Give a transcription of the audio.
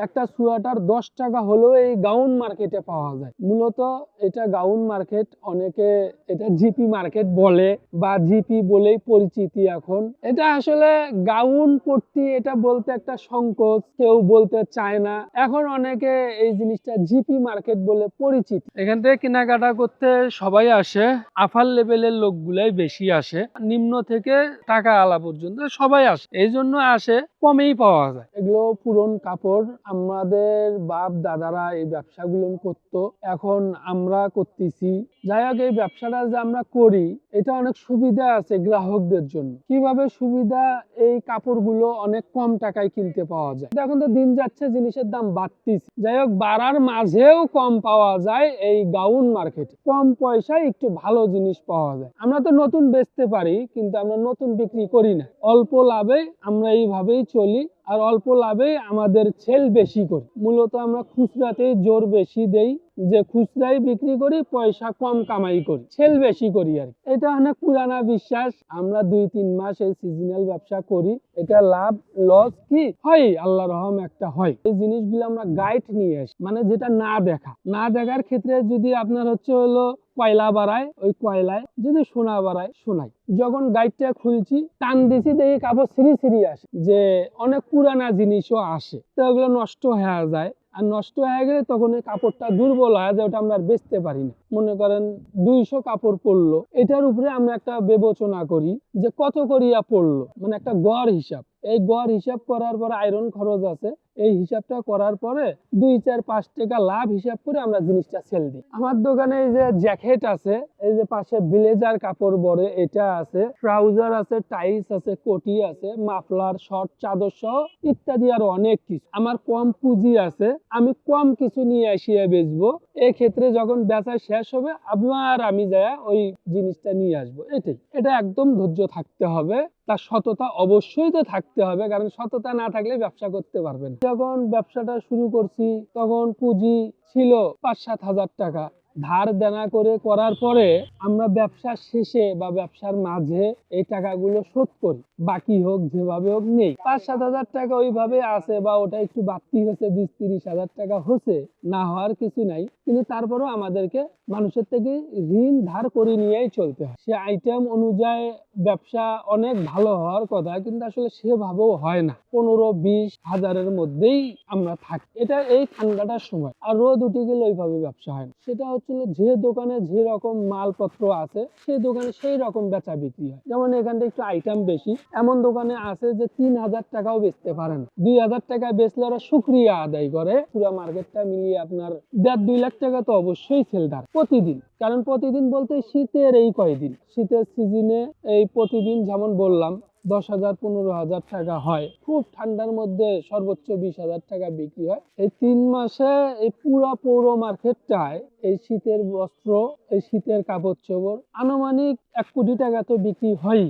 একটা সোয়েটার দশ টাকা হলেও এই গাউন মার্কেটে পাওয়া যায়। মূলত এটা গাউন মার্কেট, অনেকে এটা জিপি মার্কেট বলে বা জিপি বলেই পরিচিতি এখন। এটা আসলে গাউন পট্টি, এটা বলতে একটা সংকোচ, কেউ বলতে চায় না। এখন অনেকে এই জিনিসটা জিপি মার্কেট বলে পরিচিত। এখান থেকে কেনাকাটা করতে সবাই আসে আফার লেভেলের লোকগুলাই বেশি আসে। নিম্ন থেকে টাকা আলা পর্যন্ত সবাই আসে। এই জন্য আসে কমেই পাওয়া যায়। এগুলো পুরন কাপড় আমাদের বাপ দাদারা এই ব্যবসাগুলো করতো। এখন আমরা করতেছি যাই হোক, এই ব্যবসাটা যে আমরা করি, এটা অনেক সুবিধা আছে গ্রাহকদের জন্য। কীভাবে সুবিধা? এই কাপড়গুলো অনেক কম টাকায় কিনতে পাওয়া যায়। এখন তো দিন যাচ্ছে, জিনিসের দাম বাড়তিছে। যাই হোক, বাড়ার মাঝেও কম পাওয়া যায় এই গাউন মার্কেটে। কম পয়সায় একটু ভালো জিনিস পাওয়া যায়। আমরা তো নতুন বেচতে পারি, কিন্তু আমরা নতুন বিক্রি করি না। অল্প লাভে আমরা এইভাবেই চলি, আর অল্প লাভে আমাদের সেল বেশি করি। মূলত আমরা খুচরাতেই জোর বেশি দেই। যে খুচরাই বিক্রি করি, পয়সা কম কামাই করি, সেল বেশি করি আর এটা অনেক পুরানা বিশ্বাস। আমরা দুই, তিন মাস এই সিজনাল ব্যবসা করি। এটা লাভ লস কি? হয়, আল্লাহ রহম একটা হয়। এই জিনিসগুলো আমরা গাইড নিয়ে আসি। মানে যেটা না দেখা। না দেখার ক্ষেত্রে যদি আপনার হচ্ছে হলো কয়লা বাড়ায়, ওই কয়লায় যদি সোনা বাড়ায়, সোনাই। যখন গাইডটা খুলছি, টান দিছি, দেখি কাপড় সিঁড়ি সিঁড়ি আসে। যে অনেক পুরানা জিনিসও আসে। তো ওগুলো নষ্ট হয়ে যায়। আর নষ্ট হয়ে গেলে তখন এই কাপড়টা দুর্বল হয়, যে ওটা আমরা আর বেচতে পারি না। মনে করেন দুইশো কাপড় পড়ল, এটার উপরে আমরা একটা বিবেচনা করি যে কত করিয়া পড়ল মানে একটা গড় হিসাব। এই গড় হিসাব করার পরে আয়রন খরচ আছে। এই হিসাবটা করার পরে দুই, চার, পাঁচ টাকা লাভ হিসাব করে আমরা জিনিসটা সেল দিই। আমার দোকানে এই যে জ্যাকেট আছে, এই যে পাশে ব্লেজার কাপড় বড়ে, এটা আছে, ট্রাউজার আছে টাইস আছে, কোটি আছে, মাফলার, শর্ট, চাদর সহ ইত্যাদি আরও অনেক কিছু। আমার কম পুঁজি আছে, আমি কম কিছু নিয়ে আসিয়া বেচবো। ক্ষেত্রে যখন বেচা শেষ হবে, আবার আমি যায় ওই জিনিসটা নিয়ে আসব। এটাই। এটা একদম ধৈর্য থাকতে হবে। তার সততা অবশ্যই তো থাকতে হবে, কারণ সততা না থাকলে ব্যবসা করতে পারবেন যখন ব্যবসাটা শুরু করছি, তখন পুঁজি ছিল পাঁচ সাত হাজার টাকা। ধার দেনা করে করার পরে আমরা ব্যবসার শেষে বা ব্যবসার মাঝে এই টাকাগুলো শোধ করি। বাকি হোক, যেভাবে হোক নেই। পাঁচ সাত হাজার টাকা ওইভাবে আছে বা ওটা একটু বাড়তি হয়েছে বিশ তিরিশ হাজার টাকা হচ্ছে না হওয়ার কিছু নাই। কিন্তু তারপরেও আমাদেরকে মানুষের থেকে ঋণ ধার করে নিয়েই চলতে হয়। সে আইটেম অনুযায়ী ব্যবসা অনেক ভালো হওয়ার কথা, কিন্তু আসলে সেভাবেও হয় না। পনেরো, বিশ হাজারের মধ্যেই আমরা থাকি। এটা এই ঠান্ডাটার সময়। আর রোদ উঠে গেলে ওইভাবে ব্যবসা হয় না। সেটা হচ্ছিল যে দোকানে যে রকম মালপত্র আছে, সেই দোকানে সেই রকম বেচা বিক্রি হয়। যেমন এখানটা একটু আইটেম বেশি। এমন দোকানে আছে যে তিন হাজার টাকাও বেচতে পারে না। দুই হাজার টাকা বেচলে ওরা শুক্রিয়া আদায় করে। পুরো মার্কেটটা মিলিয়ে আপনার দেড় দুই লাখ টাকা তো অবশ্যই সেলদার প্রতিদিন। কারণ প্রতিদিন বলতে শীতের এই কয়দিন, শীতের সিজনে এই প্রতিদিন যেমন বললাম, দশ হাজার, পনেরো হাজার টাকা হয়। খুব ঠান্ডার মধ্যে সর্বোচ্চ বিশ হাজার টাকা বিক্রি হয়। এই তিন মাসে এই পুরা পৌর মার্কেটটায় এই শীতের বস্ত্র, এই শীতের কাপড় চোপড়, আনুমানিক এক কোটি টাকা তো বিক্রি হয়ই।